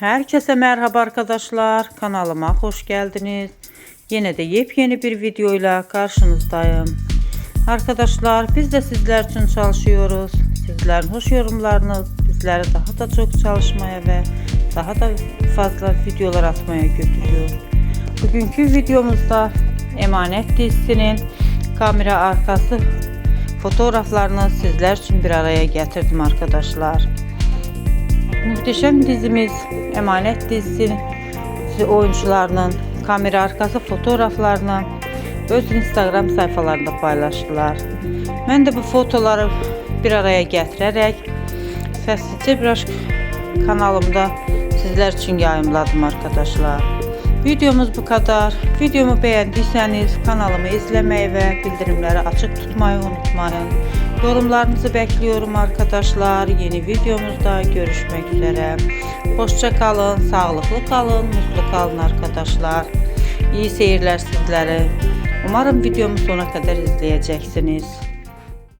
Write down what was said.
Herkese merhaba arkadaşlar. Kanalıma hoş geldiniz. Yine de yepyeni bir videoyla karşınızdayım. Arkadaşlar biz de sizler için çalışıyoruz. Sizlerin hoş yorumlarınız bizleri daha da çok çalışmaya ve daha da fazla videolar atmaya götürüyor. Bugünkü videomuzda Emanet dizisinin kamera arkası fotoğraflarını sizler için bir araya getirdim arkadaşlar. Muhteşem dizimiz Emanet dizisi oyuncularının kamera arkası fotoğraflarını öz Instagram sayfalarında paylaştılar. Ben de bu fotoları bir araya getirerek sessizce biraz kanalımda sizler için yayımladım arkadaşlar. Videomuz bu kadar. Videomu beğendiyseniz kanalımı izlemeyi ve bildirimleri açık tutmayı unutmayın. Yorumlarınızı bekliyorum arkadaşlar. Yeni videomuzda görüşmek üzere. Hoşça kalın, sağlıklı kalın, mutlu kalın arkadaşlar. İyi seyirler sizlere. Umarım videomu sona kadar izleyeceksiniz.